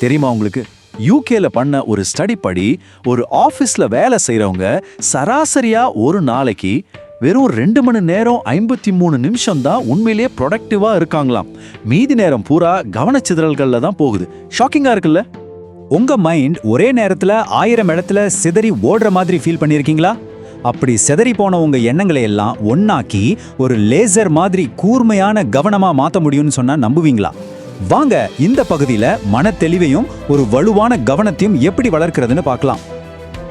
தெரியுமா உங்களுக்கு? யூகேல பண்ண ஒரு ஸ்டடி படி ஒரு ஆஃபீஸில் வேலை செய்கிறவங்க சராசரியா ஒரு நாளைக்கு வெறும் ரெண்டு மணி நேரம் ஐம்பத்தி மூணு நிமிஷம் தான் உண்மையிலேயே ப்ரொடக்டிவா இருக்காங்களாம். மீதி நேரம் பூரா கவனச்சிதறல்கள்ல தான் போகுது. ஷாக்கிங்கா இருக்குல்ல? உங்க மைண்ட் ஒரே நேரத்துல ஆயிரம் இடத்துல சிதறி ஓடுற மாதிரி ஃபீல் பண்ணியிருக்கீங்களா? அப்படி செதறி போன உங்க எண்ணங்களை எல்லாம் ஒன்னாக்கி ஒரு லேசர் மாதிரி கூர்மையான கவனமா மாத்த முடியும்னு சொன்னா நம்புவீங்களா? வாங்க இந்த பகுதியில மன தெளிவையும் ஒரு வலுவான கவனத்தையும் எப்படி வளர்க்கிறதுன்னு பார்க்கலாம்.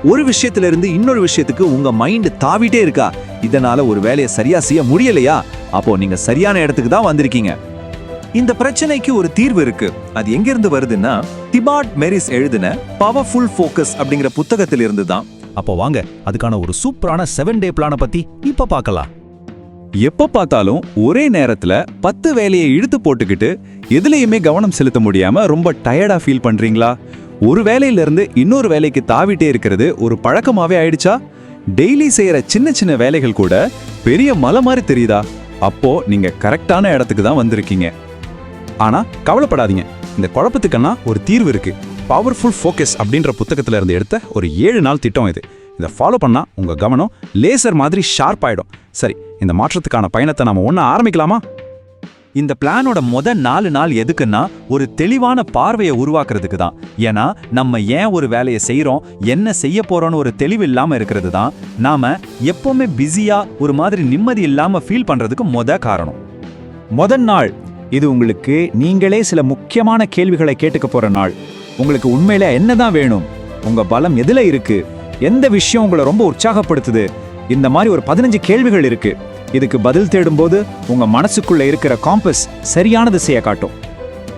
ஒரு விஷயத்துல இருந்து இன்னொரு விஷயத்துக்கு உங்க மைண்ட் தாவிட்டே இருக்கா? இதனால ஒரு வேலையை சரியா செய்ய முடியலையா? அப்போ நீங்க சரியான இடத்துக்கு தான் வந்திருக்கீங்க. இந்த பிரச்சனைக்கு ஒரு தீர்வு இருக்கு. அது எங்கிருந்து வருதுன்னா திபாட் மெரிஸ் எழுதின பவர்ஃபுல் ஃபோக்கஸ் அப்படிங்கிற புத்தகத்திலிருந்து தான். அப்போ வாங்க அதுக்கான ஒரு சூப்பரான செவன் டே பிளானை பத்தி இப்ப பார்க்கலாம். எப்ப பார்த்தாலும் ஒரே நேரத்துல பத்து வேலையை இழுத்து போட்டுக்கிட்டு எதுலேயுமே கவனம் செலுத்த முடியாம ரொம்ப டயர்டா ஃபீல் பண்றீங்களா? ஒரு வேலையிலேருந்து இன்னொரு வேலைக்கு தாவிட்டே இருக்கிறது ஒரு பழக்கமாவே ஆயிடுச்சா? டெய்லி செய்யற சின்ன சின்ன வேலைகள் கூட பெரிய மலை மாதிரி தெரியுதா? அப்போ நீங்க கரெக்டான இடத்துக்கு தான் வந்திருக்கீங்க. ஆனா கவலைப்படாதீங்க. இந்த குழப்பத்துக்கெல்லாம் ஒரு தீர்வு இருக்கு. பவர்ஃபுல் ஃபோக்கஸ் அப்படின்ற புத்தகத்துல இருந்து எடுத்த ஒரு ஏழு நாள் திட்டம் இது. இதை ஃபாலோ பண்ணா உங்க கவனம் லேசர் மாதிரி ஷார்ப் ஆயிடும். சரி இந்த மாற்றத்துக்கான பயணத்தை நாம ஒன்றா ஆரம்பிக்கலாமா? இந்த பிளானோட முத நாலு நாள் எதுக்குன்னா ஒரு தெளிவான பார்வையை உருவாக்குறதுக்கு தான் ஏன்னா நம்ம ஏன் ஒரு வேலையை செய்கிறோம் என்ன செய்ய போகிறோன்னு ஒரு தெளிவு இல்லாமல் இருக்கிறது தான் நாம் எப்போவுமே பிஸியாக ஒரு மாதிரி நிம்மதி இல்லாமல் ஃபீல் பண்ணுறதுக்கு முத காரணம். முதல் நாள் இது உங்களுக்கு நீங்களே சில முக்கியமான கேள்விகளை கேட்டுக்க போகிற நாள். உங்களுக்கு உண்மையில என்னதான் வேணும்? உங்கள் பலம் எதில் இருக்குது எந்த விஷயம் உங்களை ரொம்ப உற்சாகப்படுத்துது? இந்த மாதிரி ஒரு பதினஞ்சு கேள்விகள் இருக்குது இதுக்கு பதில் தேடும்போது உங்க மனசுக்குள்ள இருக்கிற காம்பஸ் சரியான திசையை காட்டும்.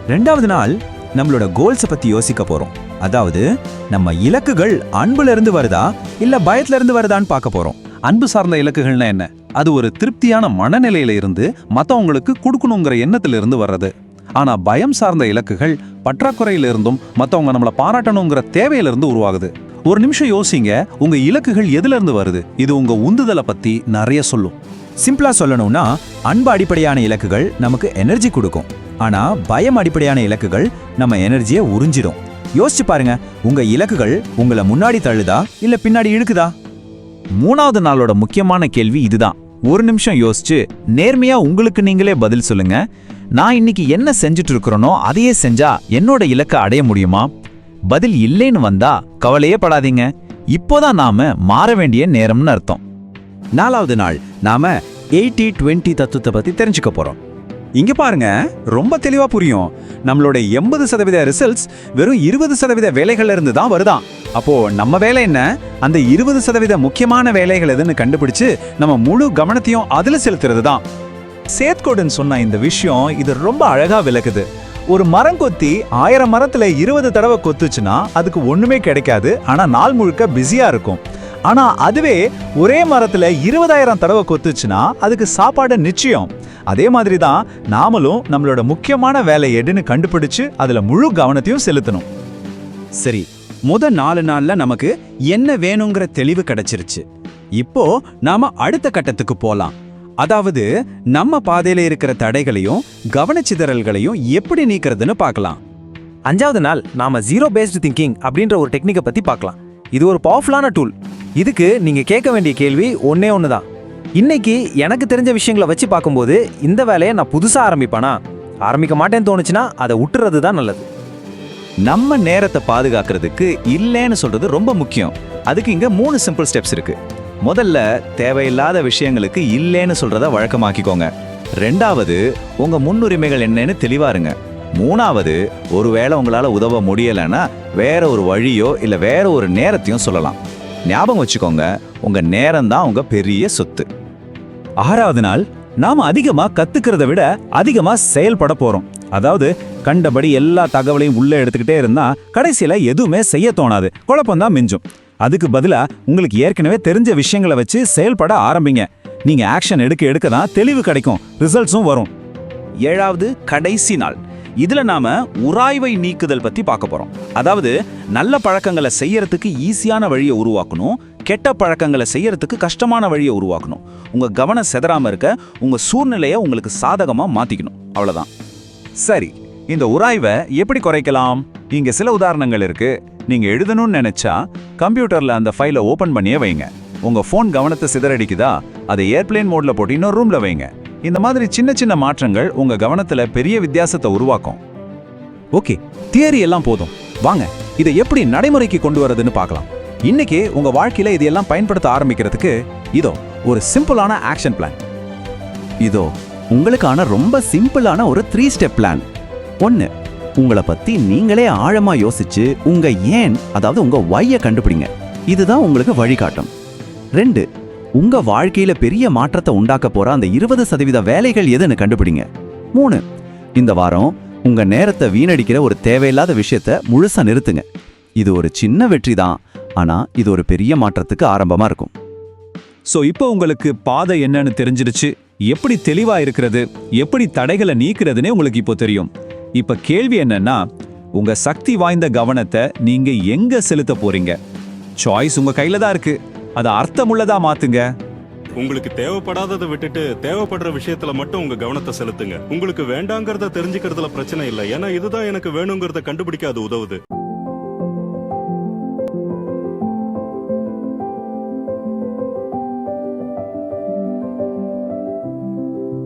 ரெண்டாவது நாள் நம்மளோட கோல்ஸை பத்தி யோசிக்க போறோம். அதாவது நம்ம இலக்குகள் அன்புல இருந்து வருதா இல்ல பயத்துல இருந்து வருதான்னு பார்க்க போறோம். அன்பு சார்ந்த இலக்குகள்னா என்ன? அது ஒரு திருப்தியான மனநிலையில இருந்து மத்தவங்களுக்கு கொடுக்கணுங்கிற எண்ணத்துல இருந்து வர்றது. ஆனா பயம் சார்ந்த இலக்குகள் பற்றாக்குறையில இருந்தும் மத்தவங்க பாராட்டணுங்கிற தேவையில இருந்து உருவாகுது. ஒரு நிமிஷம் யோசிங்க உங்க இலக்குகள் எதுல இருந்து வருது? இது உங்க உந்துதலை பத்தி நிறைய சொல்லும். சிம்பிளா சொல்லணும்னா அன்பு அடிப்படையான இலக்குகள் நமக்கு எனர்ஜி கொடுக்கும். ஆனா பயம் அடிப்படையான இலக்குகள் நம்ம எனர்ஜியை உறிஞ்சிடும் யோசிச்சு பாருங்க உங்க இலக்குகள் உங்களை முன்னாடி தள்ளுதா இல்ல பின்னாடி இழுக்குதா? மூணாவது நாளோட முக்கியமான கேள்வி இதுதான். ஒரு நிமிஷம் யோசிச்சு நேர்மையா உங்களுக்கு நீங்களே பதில் சொல்லுங்க. நான் இன்னைக்கு என்ன செஞ்சுட்டு இருக்கிறேனோ அதையே செஞ்சா என்னோட இலக்கை அடைய முடியுமா? பதில் இல்லைன்னு வந்தா கவலையே படாதீங்க. இப்போதான் நாம மாற வேண்டிய நேரம்னு அர்த்தம். நாலாவது நாள் நாம எயிட்டி டுவெண்ட்டி தத்துவத்தை பத்தி தெரிஞ்சுக்க போறோம். இங்க பாருங்க ரொம்ப தெளிவா புரியும். நம்மளோட எண்பது சதவீத ரிசல்ட்ஸ் வெறும் இருபது சதவீத வேலைகள்ல இருந்து தான் வருதான் அப்போ நம்ம வேலை என்ன? அந்த இருபது சதவீத முக்கியமான வேலைகள் எதுன்னு கண்டுபிடிச்சு நம்ம முழு கவனத்தையும் அதுல செலுத்துறது தான். சேத்கோடன் சொன்ன இந்த விஷயம் இது ரொம்ப அழகா விளக்குது. ஒரு மரம் கொத்தி ஆயிரம் மரத்துல இருபது தடவை கொத்துச்சுன்னா அதுக்கு ஒண்ணுமே கிடைக்காது. ஆனா நாள் முழுக்க பிஸியா இருக்கும். ஆனா அதுவே ஒரே மரத்துல இருபதாயிரம் தடவை கொத்துச்சுன்னா அதுக்கு சாப்பாடு நிச்சயம். அதே மாதிரி தான் நாமளும் நம்மளோட முக்கியமான வேலை எடுன்னு கண்டுபிடிச்சு அதுல முழு கவனத்தையும் செலுத்தணும். சரி முத நாலு நாள்ல நமக்கு என்ன வேணுங்கிற தெளிவு கிடைச்சிருச்சு. இப்போ நாம அடுத்த கட்டத்துக்கு போலாம். அதாவது நம்ம பாதையில இருக்கிற தடைகளையும் கவனச்சிதறல்களையும் எப்படி நீக்கிறதுன்னு பார்க்கலாம். அஞ்சாவது நாள் நாம ஜீரோ பேஸ்டு திங்கிங் அப்படின்ற ஒரு டெக்னிக்கை பத்தி பார்க்கலாம். இது ஒரு பவர்ஃபுல்லான டூல் இதுக்கு நீங்கள் கேட்க வேண்டிய கேள்வி ஒன்றே ஒன்று தான் இன்னைக்கு எனக்கு தெரிஞ்ச விஷயங்களை வச்சு பார்க்கும்போது இந்த வேலையை நான் புதுசாக ஆரம்பிப்பேனா? ஆரம்பிக்க மாட்டேன்னு தோணுச்சுன்னா அதை விட்டுறது தான் நல்லது. நம்ம நேரத்தை பாதுகாக்கிறதுக்கு இல்லைன்னு சொல்றது ரொம்ப முக்கியம். அதுக்கு இங்க மூணு சிம்பிள் ஸ்டெப்ஸ் இருக்கு. முதல்ல தேவையில்லாத விஷயங்களுக்கு இல்லைன்னு சொல்றத வழக்கமாக்கிக்கோங்க. ரெண்டாவது உங்க முன்னுரிமைகள் என்னன்னு தெளிவா இருங்க மூணாவது ஒருவேளை உங்களால் உதவ முடியலைன்னா வேற ஒரு வழியோ இல்லை வேற ஒரு நேரத்தையும் சொல்லலாம். ஞாபகம் வச்சுக்கோங்க உங்க நேரம் தான் உங்க பெரிய சொத்து. ஆறாவது நாள் நாம் அதிகமா கத்துக்கிறத விட அதிகமா செயல்பட போறோம். அதாவது கண்டபடி எல்லா தகவலையும் உள்ள எடுத்துக்கிட்டே இருந்தா கடைசியில எதுவுமே செய்ய தோணாது. குழப்பம்தான் மிஞ்சும். அதுக்கு பதிலா உங்களுக்கு ஏற்கனவே தெரிஞ்ச விஷயங்களை வச்சு செயல்பட ஆரம்பிங்க. நீங்க ஆக்ஷன் எடுக்க எடுக்க தான் தெளிவு கிடைக்கும். ரிசல்ட்ஸும் வரும். ஏழாவது கடைசி நாள். இதுல நாம உராய்வை நீக்குதல் பத்தி பார்க்க போறோம். அதாவது நல்ல பழக்கங்களை செய்யறதுக்கு ஈஸியான வழியை உருவாக்கணும் கெட்ட பழக்கங்களை செய்யறதுக்கு கஷ்டமான வழியை உருவாக்கணும். உங்க கவனம் செதறாம இருக்க உங்க சூழ்நிலையை உங்களுக்கு சாதகமா மாத்திக்கணும். அவ்வளவுதான். சரி இந்த உராய்வை எப்படி குறைக்கலாம்? இங்க சில உதாரணங்கள் இருக்கு. நீங்க எழுதணும்னு நினைச்சா கம்ப்யூட்டர்ல அந்த ஃபைலை ஓபன் பண்ணியே வைங்க. உங்க ஃபோன் கவனத்தை சிதறடிக்குதா? அதை ஏர்பிளேன் மோட்ல போட்டு இன்னொரு ரூம்ல வைங்க. இந்த மாதிரி சின்ன சின்ன மாற்றங்கள் உங்க கவனத்துல பெரிய வித்தியாசத்தை உருவாக்கும். ஓகே தியரி எல்லாம் போதும். வாங்க இதை எப்படி நடைமுறைக்கு கொண்டு வரதுன்னு பார்க்கலாம். இன்னைக்கு உங்க வாழ்க்கையில இதையெல்லாம் பயன்படுத்த ஆரம்பிக்கிறதுக்கு இதோ ஒரு சிம்பிளான ஆக்ஷன் பிளான். இதோ உங்களுக்கான ரொம்ப சிம்பிளான ஒரு த்ரீ ஸ்டெப் பிளான் ஒன்று உங்களை பத்தி நீங்களே ஆழமா யோசிச்சு உங்க ஏன் அதாவது உங்க ஒய்ய கண்டுபிடிங்க. இதுதான் உங்களுக்கு வழிகாட்டும். ரெண்டு உங்க வாழ்க்கையில பெரிய மாற்றத்தை உண்டாக்க போற அந்த இருபது சதவீத வேலைகள் எதுன்னு கண்டுபிடிங்க. மூணு இந்த வாரம் உங்க நேரத்தை வீணடிக்கிற ஒரு தேவையில்லாத விஷயத்த முழுசா நிறுத்துங்க. இது ஒரு சின்ன வெற்றி தான் ஆனா இது ஒரு பெரிய மாற்றத்துக்கு ஆரம்பமா இருக்கும். சோ இப்போ உங்களுக்கு பாதை என்னன்னு தெரிஞ்சிருச்சு. எப்படி தெளிவா இருக்கிறது எப்படி தடைகளை நீக்கிறதுனே உங்களுக்கு இப்போ தெரியும். இப்ப கேள்வி என்னன்னா உங்க சக்தி வாய்ந்த கவனத்தை நீங்க எங்க செலுத்த போறீங்க? சாய்ஸ் உங்க கையில தான் இருக்கு. அதை அர்த்தமுள்ளதா மாத்துங்க. உங்களுக்கு தேவைப்படாததை விட்டுட்டு தேவைப்படுற விஷயத்துல மட்டும் உங்க கவனத்தை செலுத்துங்க. உங்களுக்கு வேண்டாங்கிறத தெரிஞ்சுக்கிறதுல பிரச்சனை இல்லை. ஏன்னா இதுதான் எனக்கு வேணுங்கிறத கண்டுபிடிக்க அது உதவுது.